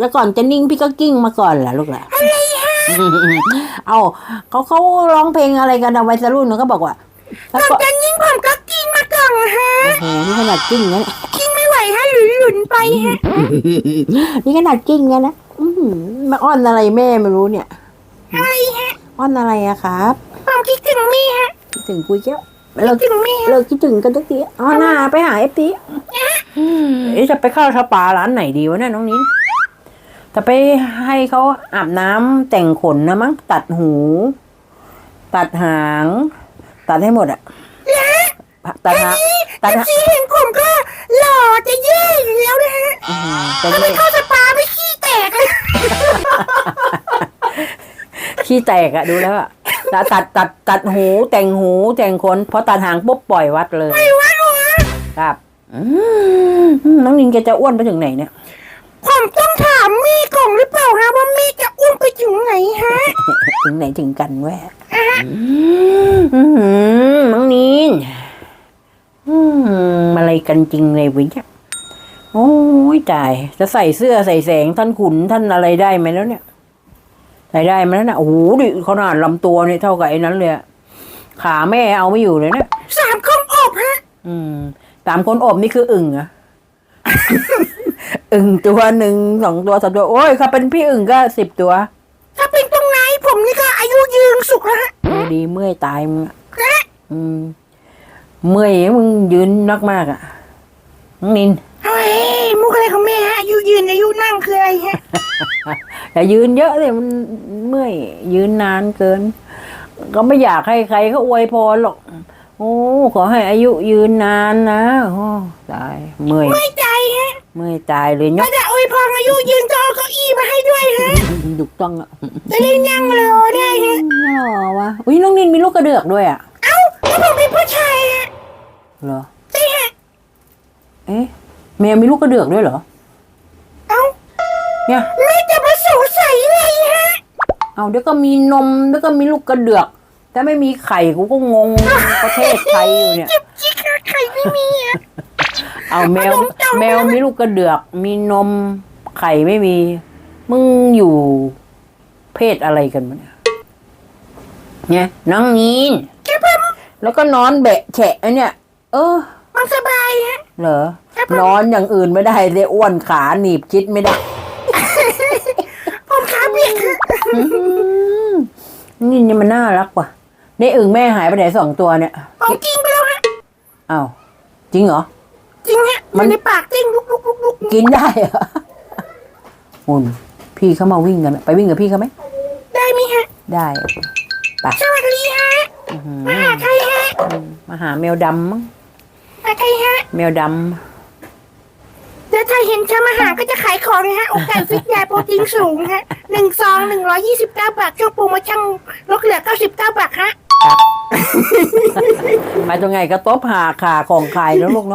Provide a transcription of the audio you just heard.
แล้วก่อนจะนิ่งพี่ก็กิ้งมาก่อนแหละลูกแหละอะไรฮะเอาเขาเขาร้องเพลงอะไรกันเอาไว้สรุ่นเขาก็บอกว่าแล้วก็จะยิ่งผมก็กินมาก่อนฮะโอ้โหนี่ขนาดกิ้งนะกินไม่ไหวฮะหลุนหลุนๆไปฮะนี่ขนาดกิ้งนะนะอื้อหือมาอ้อนอะไรแม่ไม่รู้เนี่ยอะไรฮะอ้อนอะไรอะครับผมคิดถึงแม่ฮะคิดถึงคุยแก้วเลิกคิดถึงแม่เลิกคิดถึงกันทุกทีอ๋อหน้าไปหาเอฟทีเอ๊ะจะไปเข้าสปาร้านไหนดีวะเนี่ยน้องนิ้น จะไปให้เขาอาบน้ำแต่งขนนะมั้งตัดหู ตัดหาง ตัดให้หมดอะตัดหางตัดหางที่เห็นผมก็หล่อจะแย่อยู่แล้วนะฮะอื้อหือแต่ถ้าไม่ไม่เข้าสปาไม่ขี้แตกเลยขี้แตกอะดูแล้วอะตัดตัดตัดตัดหูแต่งหูแต่งขนพอตัดหางปุ๊บปล่อยวัดเลยไม่ว่าหรอครับอืมน้องนินแกจะอ้วนไปถึงไหนเนี่ย ผมต้องถามแม่ก่อนหรือเปล่าฮะว่าแม่จะอ้วนไปถึงไหนฮะถึงไหนถึงกันแวะอืมน้องนินอืมอะไรกันจริงเลยวิเนี่ยโอ้ยตาย จะใส่เสื้อใส่แสงท่านขุนท่านอะไรได้ไหมแล้วเนี่ย ใส่ได้ไหมแล้วเนี่ยโอ้โหดิขนาดลำตัวเนี่ยเท่ากับไอ้นั้นเลยอะขาแม่เอาไม่อยู่เลยเนี่ยสามคนอบฮะ อืมสามคนอบนี่คืออึ่งเหรอะ อึ่งตัวหนึ่งสองตัวสามตัว โอ้ยเขาเป็นพี่อึ่งก็สิบตัว ถ้าเป็นตรงไหนผมนี่ก็อายุยืนสุขแล้วฮะเออดีเมื่อยตายมึงอะนะอืม เมื่อยมึงยืนนักมากๆอะน้องนินเฮ้ยมุกอะไรของแม่ฮะอายุยืนอายุนั่งคืออะไรฮะอย่ายืนเยอะเลยมันเมื่อยยืนนานเกิน ก็ไม่อยากให้ใครเขาอวยพรหรอก โอ้ขอให้อายุยืนนานนะโอ้ตายเมื่อยไม่ใจฮะเมื่อยตายเลยยถ้ากจะอวยพรอายุยืนก็เอาเก้าอี้มาให้ด้วยฮะถูกต้องอะจะได้นั่งรอได้ฮะน่าวะอุ้ยน้องนินมีลูกกระเดือกด้วยอะเอ้าแล้วผมเป็นผู้ชายฮะเหรอใช่ฮะเอ๊ะแมวมีลูกกระเดือกด้วยเหรอเอ้าเนี่ยแม่จะมาสงสัยอะไรฮะเอาเดี๋ยวก็มีนมเดี๋ยวก็มีลูกกระเดือก แต่ไม่มีไข่กูก็งงประเทศไทยอยู่เนี่ย จิบจิกไข่ไม่มีฮะเอาแมวแมวมีลูกกระเดือก มีนมไข่ไม่มี มึงอยู่เพศอะไรกันวะเนี่ยเนี่ยน้องนีนแล้วก็นอนแบะแฉะไอ้เนี่ย เออ มันสบายฮะเหรอนอนอย่างอื่นไม่ได้เลยอ้วนขาหนีบชิดไม่ได้ผมขาเบียดฮะอืมนี่นี่มันน่ารักว่ะ นี่อึ่งแม่หายไปไหนสองตัวเนี่ยผมกินไปแล้วฮะอ้าวจริงเหรอ จริงฮะมันอยู่ในปากเต้งลุกลุกลุกลุกกินได้เหรอหุ่นพี่เขามาวิ่งกันอะไปวิ่งกับพี่เขาไหม ได้ไหมฮะ ได้ไปสวัสดีฮะอื้อหือมาหาใครฮะ มาหาแมวดำมั้งมาใครฮะ แมวดเดี๋ยวถ้าเห็นฉันมาหาก็จะขายของนะฮะอกไก่ฟิตยาโปรตีนสูงฮะหนึ่งซองหนึ่งร้อยยี่สิบเก้าบาทช่วงโปรโมชั่นลดเหลือเก้าสิบเก้าบาทฮะำ ไปตรงไงก็ตบหาขาของขายแล้วลูกเนาะ